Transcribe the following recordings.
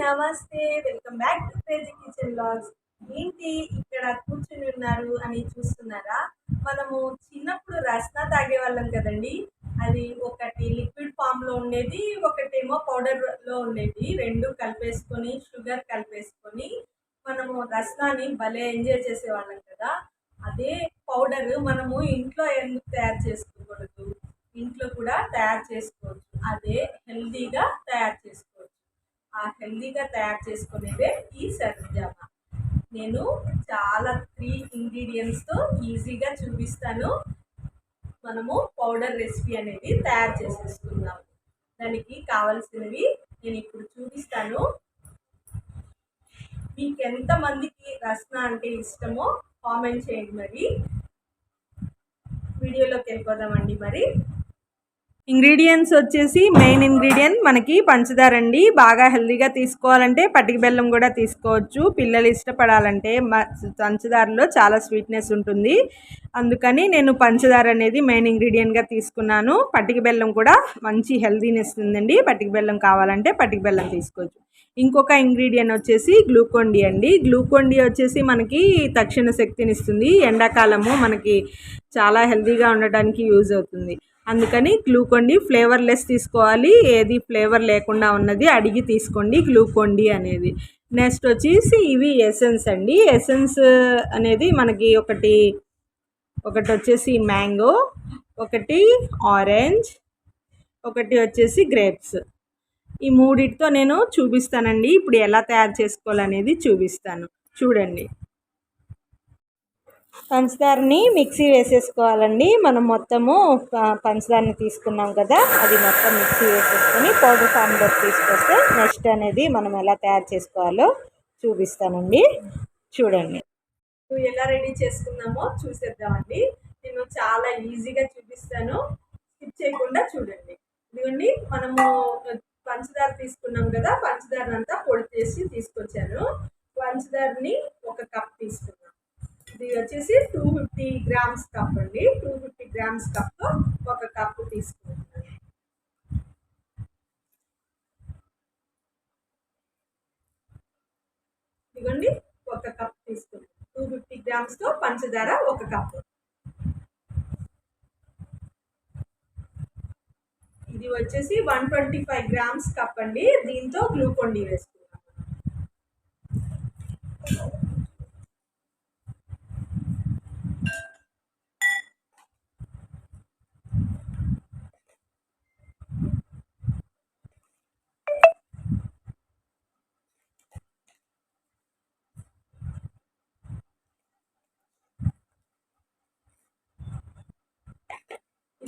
నమస్తే welcome back to Crazy Kitchen blogs ఏంటి ఇక్కడ కూర్చుని ఉన్నారు అని చూస్తున్నారా? మనము చిన్నప్పుడు రస్నా తాగేవాళ్ళం కదండి. అది ఒకటి లిక్విడ్ ఫామ్లో ఉండేది ఒకటేమో పౌడర్లో ఉండేది. రెండు కలిపేసుకొని షుగర్ కలిపేసుకొని మనము రస్నాని భలే ఎంజాయ్ చేసేవాళ్ళం కదా. అదే పౌడర్ మనము ఇంట్లో ఎందుకు తయారు చేసుకోకూడదు? ఇంట్లో కూడా తయారు చేసుకోవచ్చు. అదే హెల్తీగా తయారు చేసుకోవచ్చు. ఆ హెల్తీగా తయారు చేసుకునేదే ఈ సర్జామా నేను చాలా త్రీ ఇంగ్రీడియంట్స్తో ఈజీగా చూపిస్తాను. మనము పౌడర్ రెసిపీ అనేది తయారు చేసేసుకుందాం. దానికి కావలసినవి నేను ఇప్పుడు చూపిస్తాను. మీకు ఎంతమందికి రసన అంటే ఇష్టమో కామెంట్ చేయండి మరి. వీడియోలోకి వెళ్ళిపోదామండి మరి. ఇంగ్రీడియంట్స్ వచ్చేసి మెయిన్ ఇంగ్రీడియంట్ మనకి పంచదార అండి. బాగా హెల్దీగా తీసుకోవాలంటే పటిక బెల్లం కూడా తీసుకోవచ్చు. పిల్లలు ఇష్టపడాలంటే పంచదారలో చాలా స్వీట్నెస్ ఉంటుంది. అందుకని నేను పంచదార అనేది మెయిన్ ఇంగ్రీడియంట్గా తీసుకున్నాను. పటిక బెల్లం కూడా మంచి హెల్దీనెస్ ఉందండి. పటిక బెల్లం కావాలంటే పటిక బెల్లం తీసుకోవచ్చు. ఇంకొక ఇంగ్రీడియంట్ వచ్చేసి గ్లూకోండి అండి. గ్లూకోండి వచ్చేసి మనకి తక్షణ శక్తిని ఇస్తుంది. ఎండాకాలము మనకి చాలా హెల్దీగా ఉండటానికి యూజ్ అవుతుంది. అందుకని గ్లూకోండి ఫ్లేవర్లెస్ తీసుకోవాలి. ఏది ఫ్లేవర్ లేకుండా ఉన్నది అడిగి తీసుకోండి గ్లూకోండి అనేది. నెక్స్ట్ వచ్చేసి ఇవి ఎసెన్స్ అండి. ఎసెన్స్ అనేది మనకి ఒకటి ఒకటి వచ్చేసి మ్యాంగో ఒకటి ఆరెంజ్ ఒకటి వచ్చేసి గ్రేప్స్. ఈ మూడిటితో నేను చూపిస్తానండి. ఇప్పుడు ఎలా తయారు చేసుకోవాలనేది చూపిస్తాను. చూడండి. పంచదారని మిక్సీ వేసేసుకోవాలండి. మనం మొత్తము పంచదారని తీసుకున్నాం కదా అది మొత్తం మిక్సీ వేసేసుకొని పౌడర్ ఫామ్లో తీసుకొస్తే నెక్స్ట్ అనేది మనం ఎలా తయారు చేసుకోవాలో చూపిస్తానండి. చూడండి. ఎలా రెడీ చేసుకుందామో చూసేద్దామండి. నేను చాలా ఈజీగా చూపిస్తాను. స్కిప్ చేయకుండా చూడండి. ఇదిగోండి మనము పంచదార తీసుకున్నాం కదా పంచదారనంతా పొడి చేసి తీసుకొచ్చాను. పంచదారని ఒక కప్ తీసుకున్నాను. ఇది వచ్చేసి టూ ఫిఫ్టీ గ్రామ్స్ కప్ అండి. టూ ఫిఫ్టీ గ్రామ్స్ కప్తో ఒక కప్పు తీసుకుంటున్నాను ఇదిగోండి ఒక కప్ తీసుకున్నాను టూ ఫిఫ్టీ గ్రామ్స్తో పంచదార ఒక కప్పు ఇది వచ్చేసి one twenty five grams cup అండి. దీంతో గ్లూకోన్ డి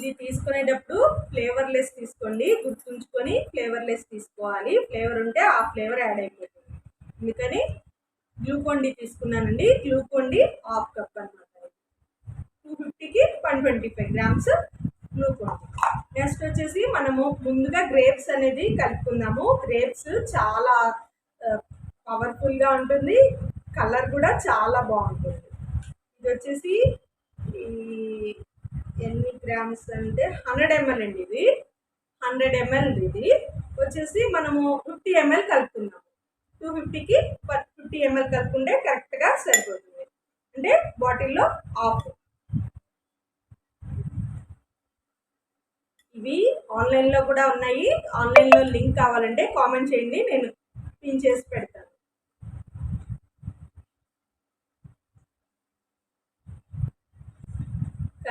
ఇది తీసుకునేటప్పుడు ఫ్లేవర్లెస్ తీసుకోండి. గుర్తుంచుకొని ఫ్లేవర్లెస్ తీసుకోవాలి. ఫ్లేవర్ ఉంటే ఆ ఫ్లేవర్ యాడ్ అయిపోతుంది. అందుకని గ్లూకోండి తీసుకున్నానండి. గ్లూకోండి హాఫ్ కప్ అనమాట టూ ఫిఫ్టీకి one twenty five grams Glucon D next వచ్చేసి మనము ముందుగా గ్రేప్స్ అనేది కలుపుకుందాము. గ్రేప్స్ చాలా పవర్ఫుల్గా ఉంటుంది. కలర్ కూడా చాలా బాగుంటుంది. ఇది వచ్చేసి ఈ ఎన్ని గ్రామ్స్ అంటే హండ్రెడ్ ఎంఎల్ అండి ఇది. హండ్రెడ్ ఎంఎల్ ఇది. వచ్చేసి మనము ఫిఫ్టీ ఎంఎల్ కలుపుకున్నాము టూ ఫిఫ్టీకి ఫిఫ్టీ ఎంఎల్ కలుపుకుంటే కరెక్ట్గా సరిపోతుంది. అంటే బాటిల్లో ఆఫ్. ఇవి ఆన్లైన్లో కూడా ఉన్నాయి. ఆన్లైన్లో లింక్ కావాలంటే కామెంట్ చేయండి. నేను పిన్ చేసి పెడతాను.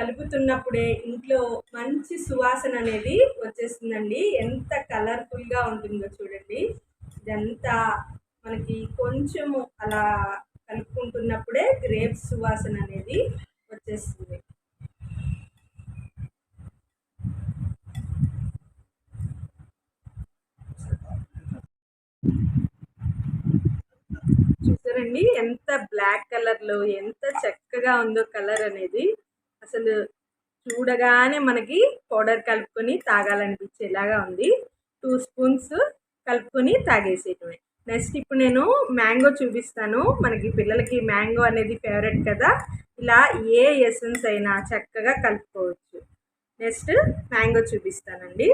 కలుపుతున్నప్పుడే ఇంట్లో మంచి సువాసన అనేది వచ్చేస్తుందండి. ఎంత కలర్ఫుల్గా ఉంటుందో చూడండి. ఇదంతా మనకి కొంచెము అలా కలుపుకుంటున్నప్పుడే గ్రేప్స్ సువాసన అనేది వచ్చేస్తుంది. చూసారండి? ఎంత బ్లాక్ కలర్లో ఎంత చక్కగా ఉందో కలర్ అనేది. అసలు చూడగానే మనకి పౌడర్ కలుపుకొని తాగాలనిపించేలాగా ఉంది. టూ స్పూన్స్ కలుపుకొని తాగేసేయటమే. నెక్స్ట్ ఇప్పుడు నేను మ్యాంగో చూపిస్తాను. మనకి పిల్లలకి మ్యాంగో అనేది ఫేవరెట్ కదా. ఇలా ఏ ఎసెన్స్ అయినా చక్కగా కలుపుకోవచ్చు. నెక్స్ట్ మ్యాంగో చూపిస్తానండి.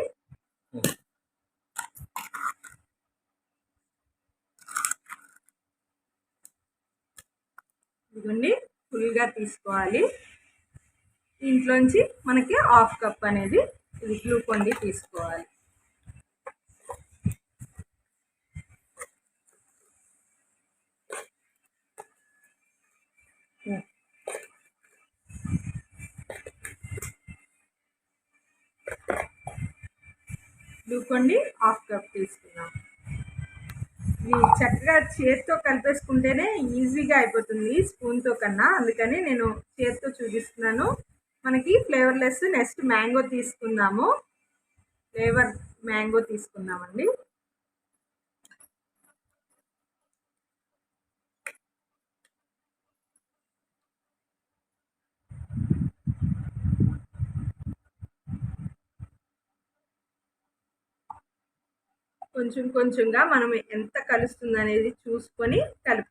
ఇదండి ఫుల్గా తీసుకోవాలి. దీంట్లోంచి మనకి హాఫ్ కప్ అనేది ఇది గ్లూకోన్ తీసుకోవాలి. గ్లూకోన్ హాఫ్ కప్ తీసుకున్నాం ఇది చక్కగా చేతితో కలిపేసుకుంటేనే ఈజీగా అయిపోతుంది స్పూన్తో కన్నా. అందుకని నేను చేతితో చూపిస్తున్నాను. మనకి ఫ్లేవర్లెస్ నెక్స్ట్ మ్యాంగో తీసుకుందాము. ఫ్లేవర్ మ్యాంగో తీసుకుందామండి. కొంచెం కొంచెంగా మనం ఎంత కలుస్తుంది అనేది చూసుకొని కలుపు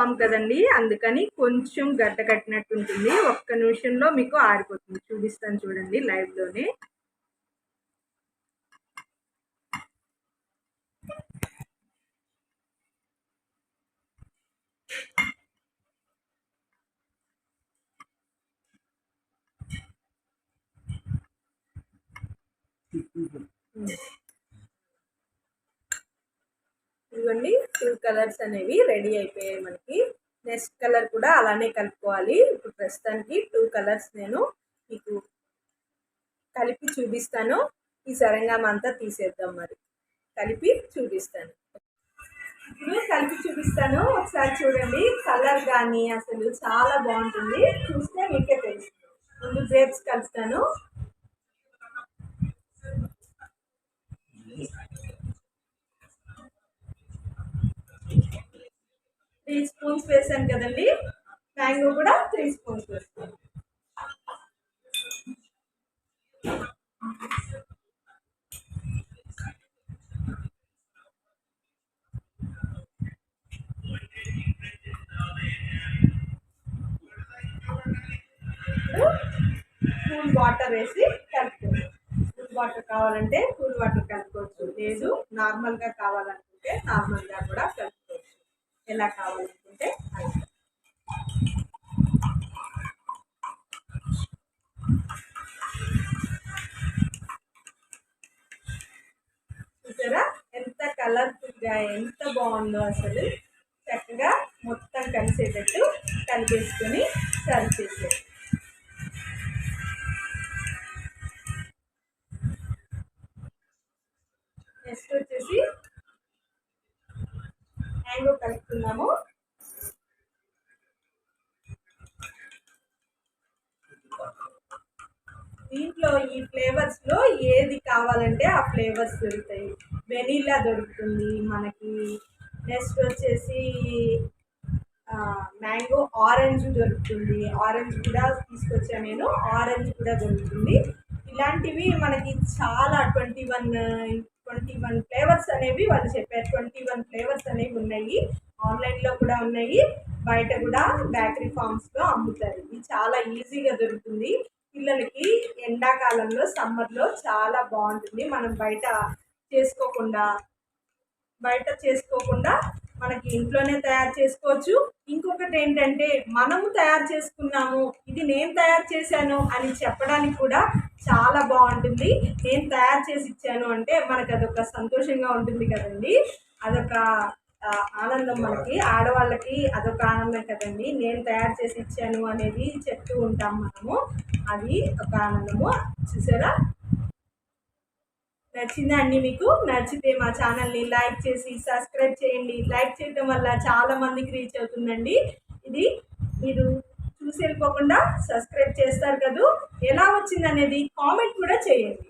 ఫామ్ కదండి అందుకని కొంచెం గడ్డ కట్టినట్టు ఉంటుంది. ఒక్క నిమిషంలో మీకు ఆరిపోతుంది. చూపిస్తాను చూడండి లైవ్లోనే ఇదిగోండి టూ కలర్స్ అనేవి రెడీ అయిపోయాయి మనకి. నెక్స్ట్ కలర్ కూడా అలానే కలుపుకోవాలి. ఇప్పుడు ప్రస్తుతానికి టూ కలర్స్ నేను మీకు కలిపి చూపిస్తాను. ఈ సరంగం అంతా తీసేద్దాం మరి. కలిపి చూపిస్తాను. ఇప్పుడు కలిపి చూపిస్తాను. ఒకసారి చూడండి. కలర్ కానీ అసలు చాలా బాగుంటుంది. చూస్తే మీకే తెలుసు ముందు గ్రేప్స్ కలుస్తాను త్రీ స్పూన్స్ వేసాను కదండి. మ్యాంగో కూడా త్రీ స్పూన్స్ వేస్తాను కూల్ వాటర్ వేసి కలుపుకోవచ్చు కూల్ వాటర్ కావాలంటే కూల్ వాటర్ కలుపుకోవచ్చు. లేదు నార్మల్గా కావాలనుకుంటే నార్మల్గా కూడా కలుపుకోవచ్చు. ఎలా కావాలనుకుంటే అలా. చూసారా? ఎంత కలర్ఫుల్గా ఎంత బాగుందో అసలు చక్కగా మొత్తం కలిసేటట్టు కలిపేసుకొని సర్వ్ చేసేది నెక్స్ట్ వచ్చేసి మ్యాంగో కలుపుతున్నాము దీంట్లో ఈ ఫ్లేవర్స్లో ఏది కావాలంటే ఆ ఫ్లేవర్స్ దొరుకుతాయి. వెనీలా దొరుకుతుంది. మనకి నెక్స్ట్ వచ్చేసి మ్యాంగో ఆరెంజ్ దొరుకుతుంది. ఆరెంజ్ కూడా తీసుకొచ్చాను నేను? ఆరెంజ్ కూడా దొరుకుతుంది. ఇలాంటివి మనకి చాలా twenty one twenty one flavours అనేవి వాళ్ళు చెప్పారు. ట్వంటీ వన్ ఫ్లేవర్స్ అనేవి ఉన్నాయి. ఆన్లైన్లో కూడా ఉన్నాయి. బయట కూడా బేకరీ ఫామ్స్లో అమ్ముతారు. ఇది చాలా ఈజీగా దొరుకుతుంది. పిల్లలకి ఎండాకాలంలో సమ్మర్లో చాలా బాగుంటుంది. మనం బయట చేసుకోకుండా బయట చేసుకోకుండా మనకి ఇంట్లోనే తయారు చేసుకోవచ్చు. ఇంకొకటి ఏంటంటే మనము తయారు చేసుకున్నాము ఇది నేను తయారు చేశాను అని చెప్పడానికి కూడా చాలా బాగుంటుంది. నేను తయారు చేసి ఇచ్చాను అంటే మనకు అదొక సంతోషంగా ఉంటుంది కదండి. అదొక ఆనందం మనకి ఆడవాళ్ళకి అదొక ఆనందం కదండి. నేను తయారు చేసి ఇచ్చాను అనేది చెప్తూ ఉంటాం మనము. అది ఒక ఆనందము. చూసారా? నచ్చిందా అండి మీకు? నచ్చితే మా ఛానల్ని లైక్ చేసి సబ్స్క్రైబ్ చేయండి. లైక్ చేయడం వల్ల చాలా మందికి రీచ్ అవుతుందండి. ఇది మీరు చూసి వెళ్ళిపోకుండా సబ్స్క్రైబ్ చేస్తారు కదూ? ఎలా వచ్చింది అనేది కామెంట్ కూడా చేయండి.